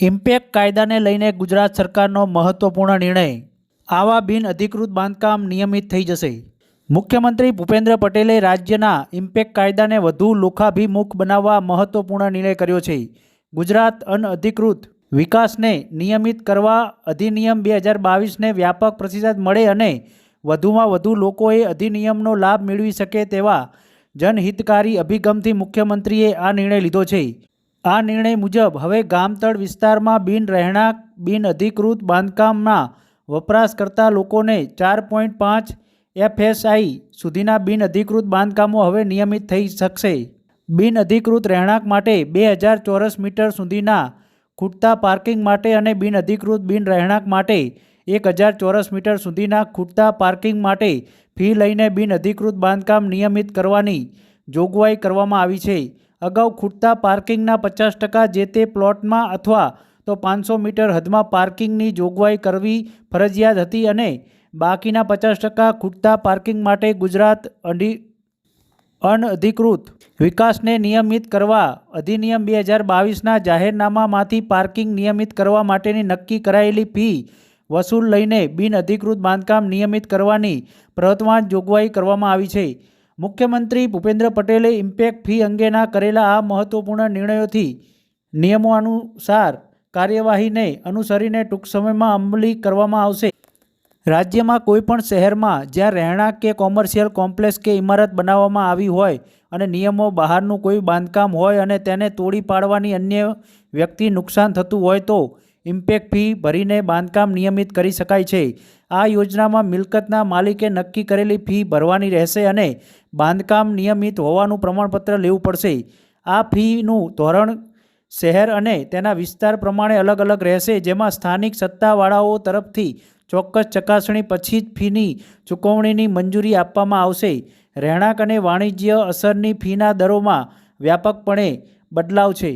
Impact કાયદાને લઈને ગુજરાત સરકારનો મહત્વપૂર્ણ નિર્ણય. આવા બિન અધિકૃત બાંધકામ નિયમિત થઈ જશે. મુખ્યમંત્રી ભૂપેન્દ્ર પટેલે રાજ્યના ઇમ્પેક્ટ કાયદાને વધુ લોખાભિમુખ બનાવવા મહત્વપૂર્ણ નિર્ણય કર્યો છે. ગુજરાત અનઅધિકૃત વિકાસને નિયમિત કરવા અધિનિયમ બે હજાર બાવીસને વ્યાપક પ્રતિસાદ મળે અને વધુમાં વધુ લોકોએ અધિનિયમનો લાભ મેળવી શકે તેવા જનહિતકારી અભિગમથી મુખ્યમંત્રીએ આ નિર્ણય લીધો છે. આ નિર્ણય મુજબ હવે ગામતળ વિસ્તારમાં બિન રહેણાંક, બિન અધિકૃત બાંધકામમાં વપરાશ લોકોને ચાર પોઈન્ટ પાંચ એફએસઆઈ સુધીના બિન અધિકૃત બાંધકામો હવે નિયમિત થઈ શકશે. બિન અધિકૃત રહેણાંક માટે બે હજાર ચોરસ મીટર સુધીના ખૂટતા પાર્કિંગ માટે અને બિન અધિકૃત બિન રહેણાંક માટે એક હજાર ચોરસ મીટર સુધીના ખૂટતા પાર્કિંગ માટે ફી લઈને બિન અધિકૃત બાંધકામ નિયમિત કરવાની જોગવાઈ કરવામાં આવી છે. અગાઉ ખૂટતા પાર્કિંગના પચાસ ટકા જે તે પ્લોટમાં અથવા તો પાંચસો મીટર હદમાં પાર્કિંગની જોગવાઈ કરવી ફરજિયાત હતી અને બાકીના પચાસ ટકા ખૂટતા પાર્કિંગ માટે ગુજરાત અધિ અનઅધિકૃત વિકાસને નિયમિત કરવા અધિનિયમ બે હજાર બાવીસના જાહેરનામામાંથી પાર્કિંગ નિયમિત કરવા માટેની નક્કી કરાયેલી ફી વસૂલ લઈને બિનઅધિકૃત બાંધકામ નિયમિત કરવાની પ્રવર્તમાન જોગવાઈ કરવામાં આવી છે. મુખ્યમંત્રી ભૂપેન્દ્ર પટેલે ઇમ્પેક્ટ ફી અંગેના કરેલા આ મહત્વપૂર્ણ નિર્ણયોથી નિયમો અનુસાર કાર્યવાહીને અનુસરીને ટૂંક સમયમાં અમલી કરવામાં આવશે. રાજ્યમાં કોઈપણ શહેરમાં જ્યાં રહેણાંક કે કોમર્શિયલ કોમ્પ્લેક્સ કે ઇમારત બનાવવામાં આવી હોય અને નિયમો બહારનું કોઈ બાંધકામ હોય અને તેને તોડી પાડવાની અન્ય વ્યક્તિ નુકસાન થતું હોય તો ઇમ્પેક્ટ ફી ભરીને બાંધકામ નિયમિત કરી શકાય છે. આ યોજનામાં મિલકતના માલિકે નક્કી કરેલી ફી ભરવાની રહેશે અને બાંધકામ નિયમિત હોવાનું પ્રમાણપત્ર લેવું પડશે. આ ફીનું ધોરણ શહેર અને તેના વિસ્તાર પ્રમાણે અલગ અલગ રહેશે, જેમાં સ્થાનિક સત્તાવાળાઓ તરફથી ચોક્કસ ચકાસણી પછી જ ફીની ચૂકવણીની મંજૂરી આપવામાં આવશે. રહેણાંક અને વાણિજ્ય અસરની ફીના દરોમાં વ્યાપકપણે બદલાવ છે.